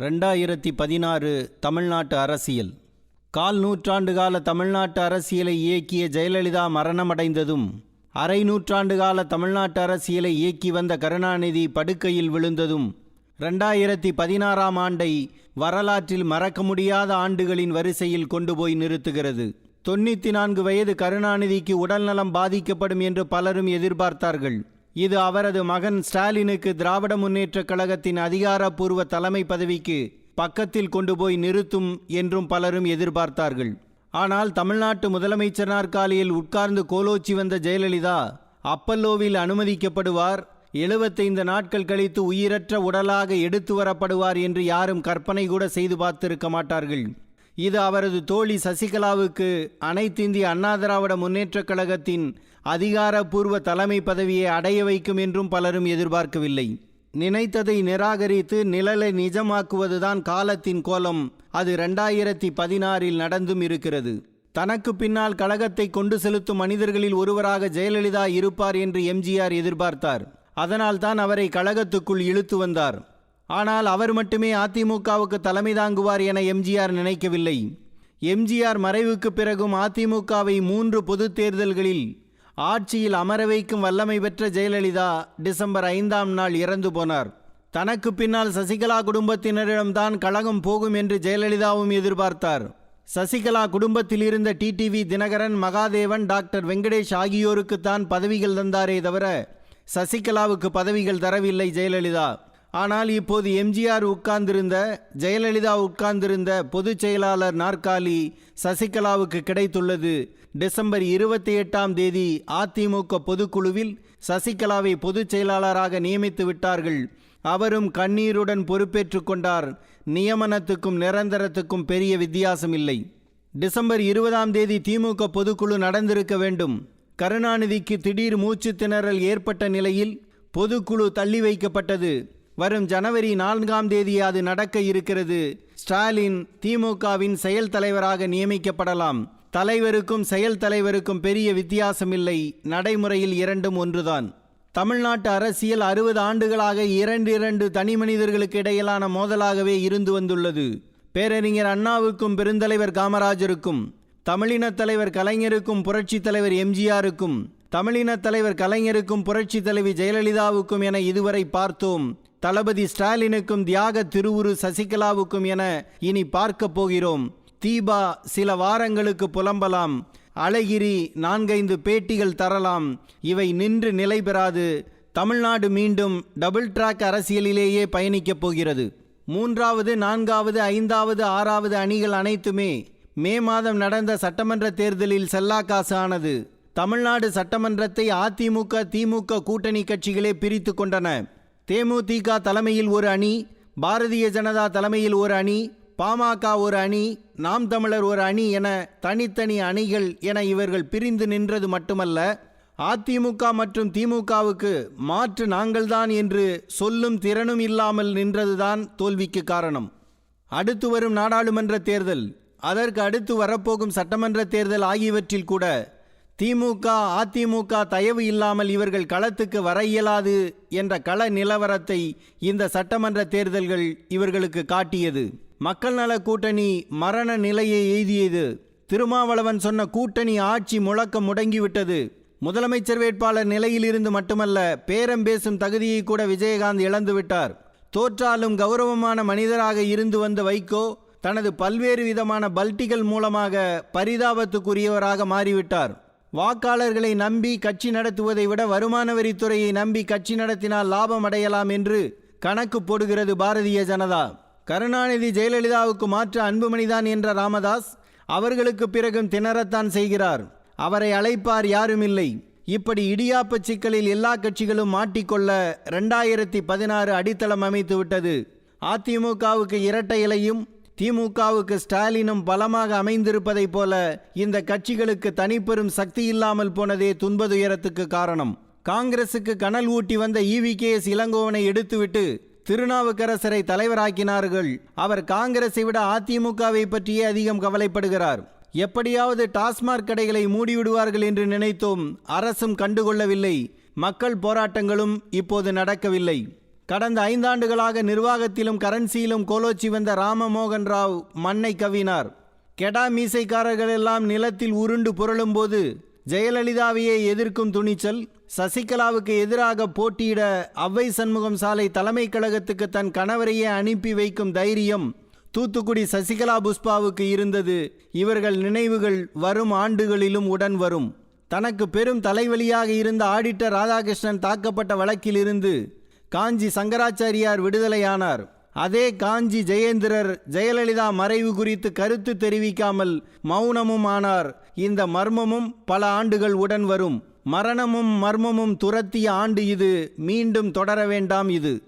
ரெண்டாயிரத்தி பதினாறு தமிழ்நாட்டு அரசியல். கால் நூற்றாண்டு கால தமிழ்நாட்டு அரசியலை இயக்கிய ஜெயலலிதா மரணமடைந்ததும் அரை நூற்றாண்டு கால தமிழ்நாட்டு அரசியலை இயக்கி வந்த கருணாநிதி படுக்கையில் விழுந்ததும் ரெண்டாயிரத்தி பதினாறாம் ஆண்டை வரலாற்றில் மறக்க முடியாத ஆண்டுகளின் வரிசையில் கொண்டு போய் நிறுத்துகிறது. தொண்ணூற்றி நான்கு வயது கருணாநிதிக்கு உடல்நலம் பாதிக்கப்படும் என்று பலரும் எதிர்பார்த்தார்கள். இது அவரது மகன் ஸ்டாலினுக்கு திராவிட முன்னேற்றக் கழகத்தின் அதிகாரப்பூர்வ தலைமை பதவிக்கு பக்கத்தில் கொண்டு போய் நிறுத்தும் என்றும் பலரும் எதிர்பார்த்தார்கள். ஆனால் தமிழ்நாட்டு முதலமைச்சர் நாற்காலியில் உட்கார்ந்து கோலோச்சி வந்த ஜெயலலிதா அப்பல்லோவில் அனுமதிக்கப்படுவார் எழுபத்தைந்து நாட்கள் கழித்து உயிரற்ற உடலாக எடுத்து வரப்படுவார் என்று யாரும் கற்பனை கூட செய்து பார்த்திருக்க மாட்டார்கள். இது அவரது தோழி சசிகலாவுக்கு அனைத்திந்திய அண்ணா திராவிட முன்னேற்றக் கழகத்தின் அதிகாரப்பூர்வ தலைமை பதவியை அடைய வைக்கும் என்றும் பலரும் எதிர்பார்க்கவில்லை. நினைத்ததை நிராகரித்து நிழலை நிஜமாக்குவதுதான் காலத்தின் கோலம். அது ரெண்டாயிரத்தி பதினாறில் நடந்தும் இருக்கிறது. தனக்கு பின்னால் கழகத்தை கொண்டு செலுத்தும் மனிதர்களில் ஒருவராக ஜெயலலிதா இருப்பார் என்று எம்ஜிஆர் எதிர்பார்த்தார். அதனால்தான் அவரை கழகத்துக்குள் இழுத்து வந்தார். ஆனால் அவர் மட்டுமே அதிமுகவுக்கு தலைமை தாங்குவார் என எம்ஜிஆர் நினைக்கவில்லை. எம்ஜிஆர் மறைவுக்கு பிறகும் அதிமுகவை மூன்று பொது தேர்தல்களில் ஆட்சியில் அமர வைக்கும் வல்லமை பெற்ற ஜெயலலிதா டிசம்பர் ஐந்தாம் நாள் இறந்து போனார். தனக்கு பின்னால் சசிகலா குடும்பத்தினரிடம்தான் கழகம் போகும் என்று ஜெயலலிதாவும் எதிர்பார்த்தார். சசிகலா குடும்பத்தில் இருந்த டிடிவி தினகரன் மகாதேவன் டாக்டர் வெங்கடேஷ் ஆகியோருக்குத்தான் பதவிகள் தந்தாரே தவிர சசிகலாவுக்கு பதவிகள் தரவில்லை ஜெயலலிதா. ஆனால் இப்போது எம்ஜிஆர் உட்கார்ந்திருந்த ஜெயலலிதா உட்கார்ந்திருந்த பொதுச் செயலாளர் நாற்காலி சசிகலாவுக்கு கிடைத்துள்ளது. டிசம்பர் இருபத்தி எட்டாம் தேதி அதிமுக பொதுக்குழுவில் சசிகலாவை பொதுச் செயலாளராக நியமித்து விட்டார்கள். அவரும் கண்ணீருடன் பொறுப்பேற்று கொண்டார். நியமனத்துக்கும் நிரந்தரத்துக்கும் பெரிய வித்தியாசம் இல்லை டிசம்பர் இருபதாம் தேதி திமுக பொதுக்குழு நடந்திருக்க வேண்டும். கருணாநிதிக்கு திடீர் மூச்சு திணறல் ஏற்பட்ட நிலையில் பொதுக்குழு தள்ளி வைக்கப்பட்டது. வரும் ஜனவரி நான்காம் தேதி அது நடக்க இருக்கிறது. ஸ்டாலின் திமுகவின் செயல் தலைவராக நியமிக்கப்படலாம். தலைவருக்கும் செயல் தலைவருக்கும் பெரிய வித்தியாசமில்லை. நடைமுறையில் இரண்டும் ஒன்றுதான். தமிழ்நாட்டு அரசியல் அறுபது ஆண்டுகளாக இரண்டு இரண்டு தனி மனிதர்களுக்கு இடையிலான மோதலாகவே இருந்து வந்துள்ளது. பேரறிஞர் அண்ணாவுக்கும் பெருந்தலைவர் காமராஜருக்கும் தமிழினத் தலைவர் கலைஞருக்கும் புரட்சித் தலைவர் எம்ஜிஆருக்கும் தமிழினத் தலைவர் கலைஞருக்கும் புரட்சித் தலைவி ஜெயலலிதாவுக்கும் என இதுவரை பார்த்தோம். தளபதி ஸ்டாலினுக்கும் தியாக திருவுரு சசிகலாவுக்கும் என இனி பார்க்கப் போகிறோம். தீபா சில வாரங்களுக்கு புலம்பலாம். அழகிரி நான்கைந்து பேட்டிகள் தரலாம். இவை நின்று நிலை பெறாது. தமிழ்நாடு மீண்டும் டபுள் டிராக் அரசியலிலேயே பயணிக்கப் போகிறது. மூன்றாவது நான்காவது ஐந்தாவது ஆறாவது அணிகள் அனைத்துமே மே மாதம் நடந்த சட்டமன்ற தேர்தலில் செல்லா காசு ஆனது தமிழ்நாடு சட்டமன்றத்தை அதிமுக திமுக கூட்டணி கட்சிகளே பிரித்து கொண்டன. தேமுதிக தலைமையில் ஒரு அணி பாரதிய ஜனதா தலைமையில் ஒரு அணி பாமக ஒரு அணி நாம் தமிழர் ஒரு அணி என தனித்தனி அணிகள் என இவர்கள் பிரிந்து நின்றது மட்டுமல்ல அதிமுக மற்றும் திமுகவுக்கு மாற்று நாங்கள்தான் என்று சொல்லும் திறனும் இல்லாமல் நின்றதுதான் தோல்விக்கு காரணம். அடுத்து வரும் நாடாளுமன்ற தேர்தல். அதற்கு அடுத்து வரப்போகும் சட்டமன்ற தேர்தல் ஆகியவற்றில் கூட திமுக அதிமுக தயவு இல்லாமல் இவர்கள் களத்துக்கு வர இயலாது என்ற கள நிலவரத்தை இந்த சட்டமன்ற தேர்தல்கள் இவர்களுக்கு காட்டியது. மக்கள் நல கூட்டணி மரண நிலையை எய்தியது. திருமாவளவன் சொன்ன கூட்டணி ஆட்சி முழக்கம் முடங்கிவிட்டது. முதலமைச்சர் வேட்பாளர் நிலையிலிருந்து மட்டுமல்ல பேரம் பேசும் தகுதியை கூட விஜயகாந்த் இழந்துவிட்டார் தோற்றாலும் கௌரவமான மனிதராக இருந்து வந்த வைகோ தனது பல்வேறு விதமான பல்டிகள் மூலமாக பரிதாபத்துக்குரியவராக மாறிவிட்டார். வாக்காளர்களை நம்பி கட்சி நடத்துவதை விட வருமான வரித்துறையை நம்பி கட்சி நடத்தினால் லாபம் அடையலாம் என்று கணக்கு போடுகிறது பாரதிய ஜனதா. கருணாநிதி ஜெயலலிதாவுக்கு மாற்ற அன்புமணிதான் என்ற ராமதாஸ் அவர்களுக்கு பிறகும் திணறத்தான் செய்கிறார். அவரை அழைப்பார் யாரும் இல்லை இப்படி இடியாப்ப சிக்கலில் எல்லா கட்சிகளும் மாட்டிக்கொள்ள ரெண்டாயிரத்தி பதினாறு அடித்தளம் அமைத்து விட்டது அதிமுகவுக்கு இரட்டை இலையும் திமுகவுக்கு ஸ்டாலினும் பலமாக அமைந்திருப்பதைப் போல இந்த கட்சிகளுக்கு தனிப்பெரும் சக்தி இல்லாமல் போனதே துன்பதுயரத்துக்கு காரணம். காங்கிரசுக்கு கனல் ஊட்டி வந்த இவி கே எஸ் இளங்கோவனை எடுத்துவிட்டு திருநாவுக்கரசரை தலைவராக்கினார்கள். அவர் காங்கிரஸை விட அதிமுகவை பற்றியே அதிகம் கவலைப்படுகிறார். எப்படியாவது டாஸ்மாக் கடைகளை மூடிவிடுவார்கள் என்று நினைத்தோம். அரசும் கண்டுகொள்ளவில்லை. மக்கள் போராட்டங்களும் இப்போது நடக்கவில்லை. கடந்த ஐந்தாண்டுகளாக நிர்வாகத்திலும் கரன்சியிலும் கோலோச்சி வந்த ராமமோகன் ராவ் மண்ணை கவினார். கெடா மீசைக்காரர்களெல்லாம் நிலத்தில் உருண்டு புரளும்போது ஜெயலலிதாவையே எதிர்க்கும் துணிச்சல் சசிகலாவுக்கு எதிராக போட்டியிட அவ்வை சண்முகம் சாலை தலைமை கழகத்துக்கு தன் கணவரையே அனுப்பி வைக்கும் தைரியம் தூத்துக்குடி சசிகலா புஷ்பாவுக்கு இருந்தது. இவர்கள் நினைவுகள் வரும் ஆண்டுகளிலும் உடன் வரும். தனக்கு பெரும் தலைவலியாக இருந்த ஆடிட்டர் ராதாகிருஷ்ணன் தாக்கப்பட்ட வழக்கிலிருந்து காஞ்சி சங்கராச்சாரியார் விடுதலையானார். அதே காஞ்சி ஜெயேந்திரர் ஜெயலலிதா மறைவு குறித்து கருத்து தெரிவிக்காமல் மௌனமும் ஆனார். இந்த மர்மமும் பல ஆண்டுகள் உடன் வரும். மரணமும் மர்மமும் துரத்திய ஆண்டு இது. மீண்டும் தொடர வேண்டாம் இது.